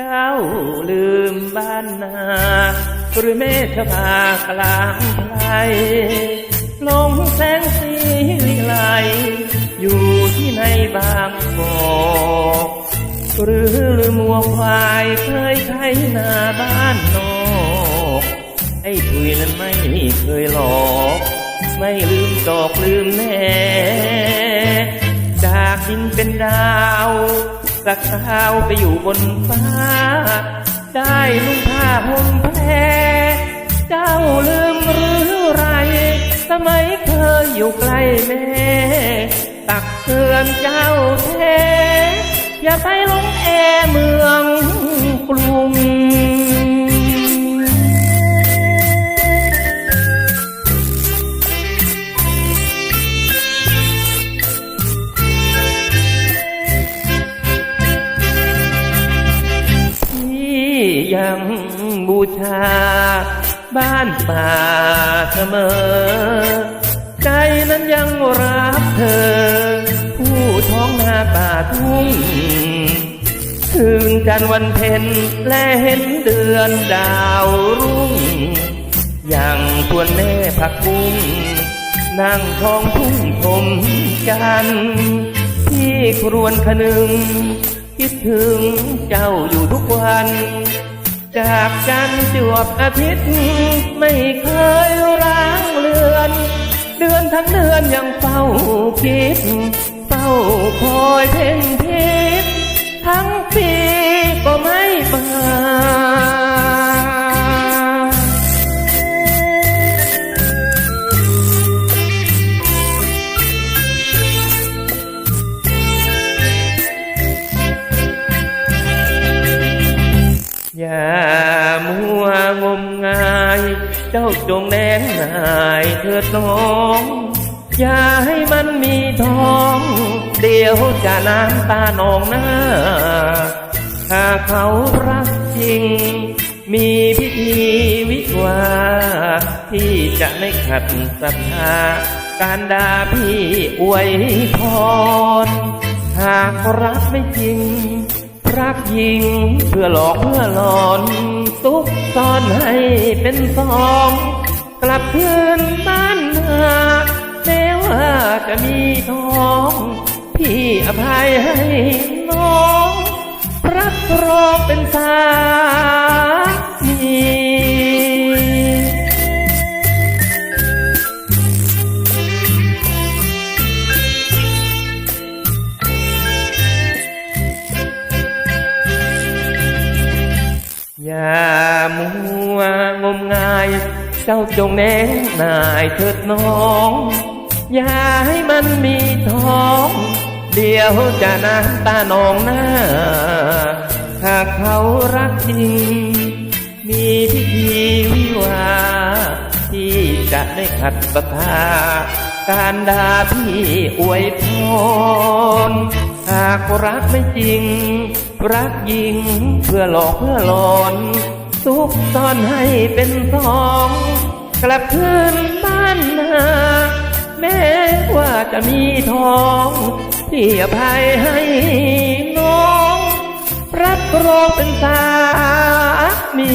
เจ้าลืมบ้านนาหรือเมฆพากลางไพรลงแสงสีวิไลอยู่ที่ในบางบอกหรือลืมวัวควายเคยไถนาบ้านนอกไอ้ทุยนั้นไม่เคยหลอก ไม่ลืมตอกลืมแน่จากดินเป็นดาว สักดาวไปอยู่บนฟ้า ได้นุ่งผ้าห่มแพรเจ้าลืมหรือไรสมัยเคยอยู่ใกล้แม่ ตักเตือนเจ้าแท้อย่าไปลงแอเมืองกรุง บูชา บ้านป่าเสมอ ใจนั้นยังรักเธอ ผู้ท้องนาป่าทุ่งถึงกันวันเพ็ญและเห็นเดือนดาวรุ่ง อย่างทวนแม่ผักบุ้งนั่งท้องทุ่งชมกันที่ครวนขนึง คิดถึงเจ้าอยู่ทุกวัน จากกันจวบอาทิตย์ ไม่เคยร้างเลือน เดือนทั้งเดือนยังเฝ้าคิด เฝ้าคอยเพ่ง เจ้าจงแนงนายเถิดน้อง อย่าให้มันมีท้อง เดี๋ยวจะน้ำตานองหน้า ถ้าเขารักจริง มีพิธีวิวา ที่จะไม่ขัดศรัทธา การด่าพี่อวยพร หากรักไม่จริง รักยิงเพื่อหลอกเพื่อหลอนซุกซ่อนให้เป็นสอง กลับคืนบ้านนาแม้ว่าจะมีท้อง พี่อภัยให้น้องรักรองเป็นสาว วงมงาย เจ้าจงแนงนายเถิดน้อง อย่าให้มันมีท้อง เดี๋ยวจะน้ำตานองหน้าถ้าเขารักจริง มีพิธีวิวา ที่จะได้ขัดศรัทธาการด่าพี่อวยพรหากรักไม่จริง รักยิงเพื่อหลอกเพื่อหลอน ซุกซ่อนให้เป็นสอง กลับคืนบ้านนาแม้ว่าจะมีทองพี่อภัยให้น้อง รับรองเป็นสามี